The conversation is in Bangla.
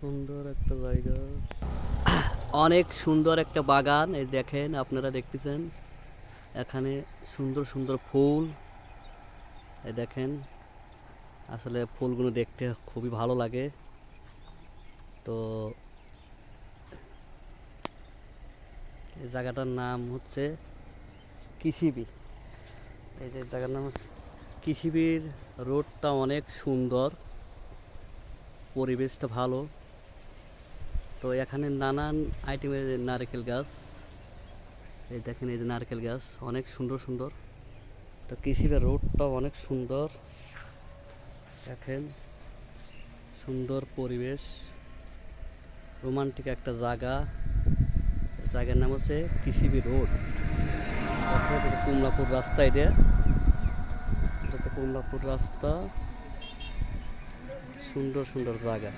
সুন্দর একটা জায়গা। অনেক সুন্দর একটা বাগান, এই দেখেন আপনারা দেখতেছেন। এখানে সুন্দর সুন্দর ফুল, এই দেখেন। আসলে ফুলগুলো দেখতে খুবই ভালো লাগে। তো এই জায়গাটার নাম হচ্ছে কৃষিবি এই যে জায়গার নাম হচ্ছে কৃষিবির। রোডটা অনেক সুন্দর, পরিবেশটা ভালো। তো এখানে নানান আইটেমের নারকেল গাছ। এই দেখেন এই যে নারকেল গাছ, অনেক সুন্দর সুন্দর। তো কৃষিবির রোডটা অনেক সুন্দর। দেখেন, সুন্দর পরিবেশ। রোমান্টিক একটা জায়গা। জায়গার নাম হচ্ছে কৃষিবি রোড। অর্থাৎ কমলাপুর রাস্তা এটা। এটা হচ্ছে কমলাপুর রাস্তা। সুন্দর সুন্দর জায়গা।